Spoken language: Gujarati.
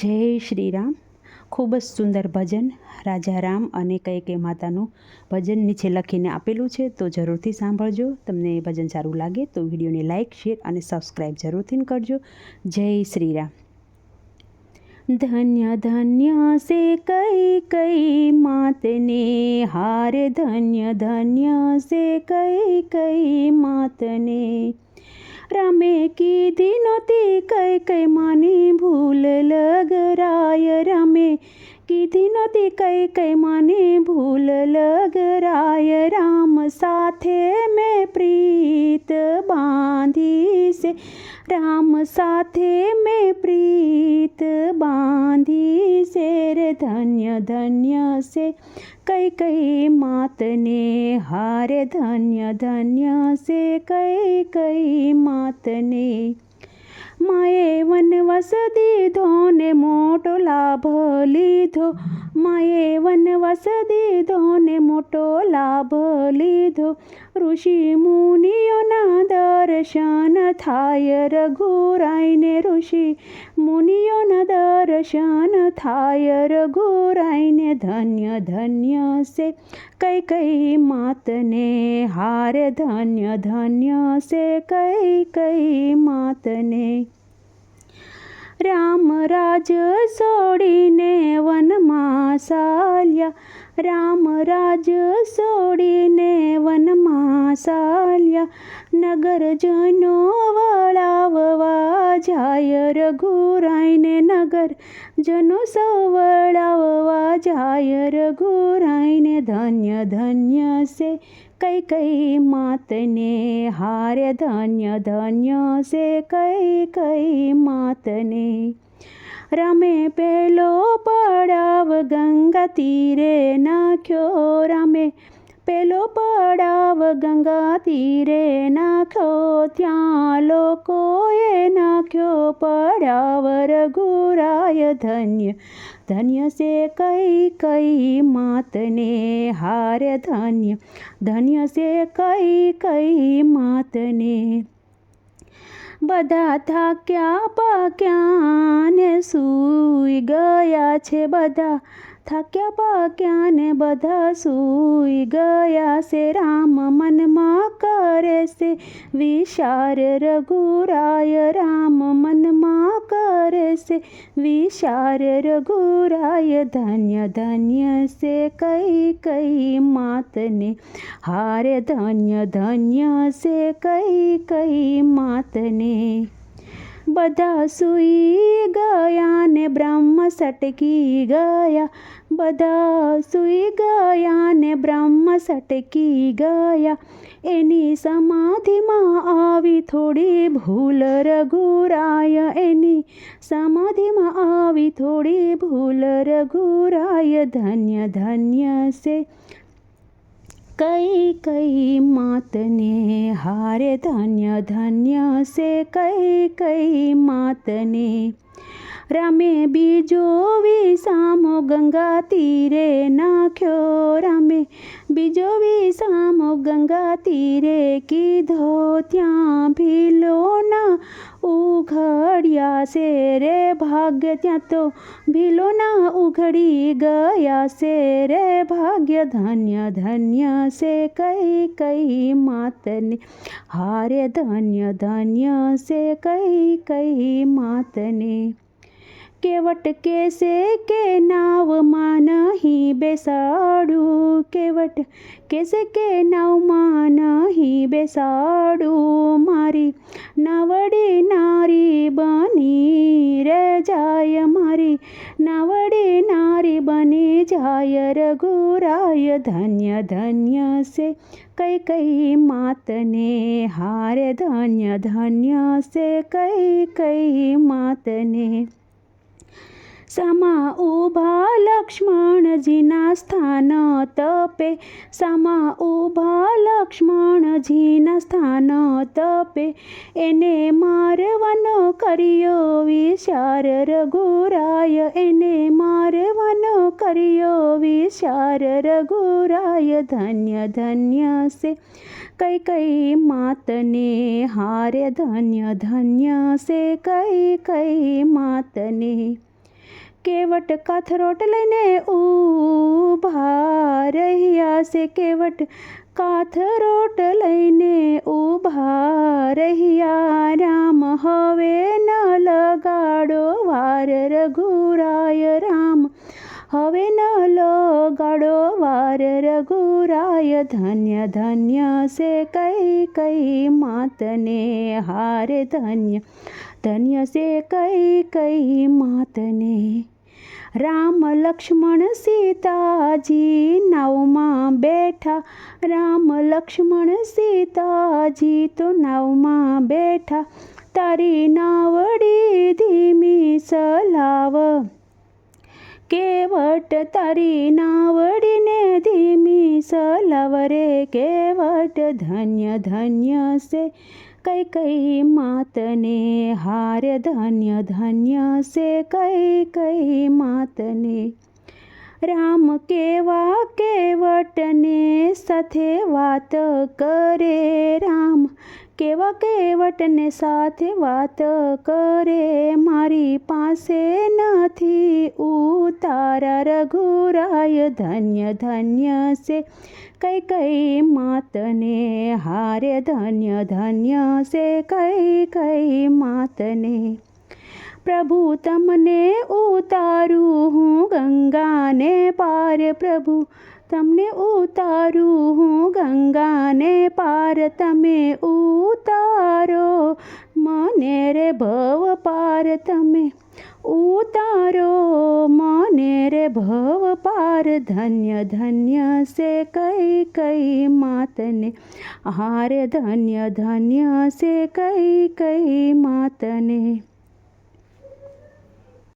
જય શ્રી રામ ખૂબ જ સુંદર ભજન રાજા રામ અને કૈકે માતાનું ભજન નીચે લખીને આપેલું છે, તો જરૂરથી સાંભળજો. તમને ભજન સારું લાગે તો વિડીયોને લાઇક શેર અને સબસ્ક્રાઈબ જરૂરથી કરજો. જય શ્રી રામ ધન્ય ધન્ય સે કઈ કઈ માતને હારે. ધન્ય ધન્ય સે કઈ કઈ માતને રામે કીધી નહોતી, કઈ કઈ માની ભૂલ લગરાય રમે. કીધી નહોતી, કઈ કઈ માની ભૂલ લગરાય રામ. સાથે મેં પ્રીત બાંધી છે. રામ સાથે મેં પ્રીત બાંધી શેર ધન્ય ધન્ય છે. કઈ કઈ માતને હારે ધન્ય ધન્ય છે. કઈ કઈ માતને માએ વનવાસ દીધો ને મોટો લાભ લીધો. માએ વનવાસ દીધો ને મોટો લાભ લીધો. ઋષિ મુનિઓના દર્શન થાય રઘુરાયને ઋષિ મુનિઓના દર્શન થાય રઘુરાયને ધન્ય ધન્ય છે કઈ કઈ માતને હારે ધન્ય ધન્ય છે કઈ કઈ માતને રામ રાજ છોડીને વનમાં ચાલ્યા રામ રાજ છોડીને વનમાં ચાલ્યા નગરજનો વળાવવા જાય રઘુરાયને નગર જનો સવળાવવા વળાવવા જાય રઘુરાયને. ધન્ય ધન્ય છે કઈ કઈ માતને હારે. ધન્ય ધન્ય છે કઈ કઈ માતને રામે પેલો પડાવ ગંગા તીરે નાખ્યો રમે. પેલો પડાવ ગંગા તીરે નાખ્યો, ત્યાં લોકોએ નાખ્યો પડાવ રઘુરાય ધન્ય. ધન્ય છે કઈ કઈ માતને હારે ધન્ય. ધન્ય છે કઈ કઈ માતને બધા થાક્યા પાક્યા ને સૂઈ ગયા છે બધા. થાક્યા પાક્યા ને બધા સૂઈ ગયા છે. રામ મનમાં કરે છે વિશાર રઘુરાય, રામ મનમાં કરે છે વિચાર રઘુરાય ધન્ય ધન્ય સે કઈ કઈ માતને હારે ધન્ય ધન્ય સે કઈ કઈ માતને બધા સૂઈ ગયા ને બ્રહ્મ સટકી ગયા. બધા સૂઈ ગયા ને બ્રહ્મ સટકી ગયા. એની સમાધિમાં આવી થોડી ભૂલ રઘુરાય. એની સમાધિમાં આવી થોડી ભૂલ રઘુરાય. ધન્ય ધન્ય છે. કઈ કઈ માતને હારે ધન્ય ધન્ય છે કઈ કઈ માતને રામે બીજો વિસામો ગંગા તીરે નાખ્યો. રામે બીજો વિસામો ગંગા તીરે કીધો, ત્યાં ભીલોના ઉઘડ્યા છે રે ભાગ્ય, ત્યાં તો ભીલોના ઉઘડી ગયા છે રે ભાગ્ય, ધન્ય ધન્ય છે કઈ કઈ માતને. હારે ધન્ય ધન્ય છે કઈ કઈ માતને. કેવટ કેસે કે નાવમાં નહીં બેસાડું? કેવટ કેસે કે નાવમાં નહીં બેસાડું? જાય રઘુરાય ધન્ય ધન્ય સે કઈ કઈ માતને હારે ધન્ય ધન્ય સે કઈ કઈ માતને સમા ઊભા લક્ષ્મણજીના સ્થાન તપે. સમા ઊભા લક્ષ્મણજીના સ્થાન તપે. એને મારવાનો કર્યો વિચાર રઘુરાય. એને મારવાનો કર્યો વિચાર રઘુરાય. ધન્ય ધન્ય છે કઈ કઈ માતને હારે ધન્ય ધન્ય છે કઈ કઈ માતને કેવટ કાથરોટ લઈને ઊભા રહ્યા છે. કેવટ કાથરોટ લઈને ઊભા રહ્યા. રામ હવે ન લગાડો વાર, રઘુરાય રામ હવે ન લગાડો વાર, રઘુરાય ધન્ય ધન્ય છે કઈ કઈ માતને હારે ધન્ય ધન્ય છે કઈ કઈ માતને રામ લક્ષ્મણ સીતાજી નાવમાં બેઠા. રામ લક્ષ્મણ સીતાજી તો નાવમાં બેઠા. તારી નાવડી ધીમી સલાવ. કેવટ તારી નાવડીને ધીમી સલાવ રે. કેવટ ધન્ય ધન્ય છે કઈ કઈ માતને હાર ધન્ય ધન્ય છે કઈ કઈ માતને. રામ કેવા કેવટને સાથે વાત કરે કેવા કેવટને સાથે વાત કરે, મારી પાસે નથી ઉતારા, રઘુરાય ધન્ય ધન્ય છે. કઈ કઈ માતને હારે ધન્ય ધન્ય છે, કઈ કઈ માતને. પ્રભુ તમને ઉતારું હું ગંગાને પાર, પ્રભુ તમને ઉતારું હું ગંગાને પાર તમે ઉતારો. મને રે ભવ પાર તમે ઉતારો. મને રે ભવ પાર ધન્ય ધન્ય સે કઈ કઈ માતને. હારે ધન્ય ધન્ય સે કઈ કઈ માતને.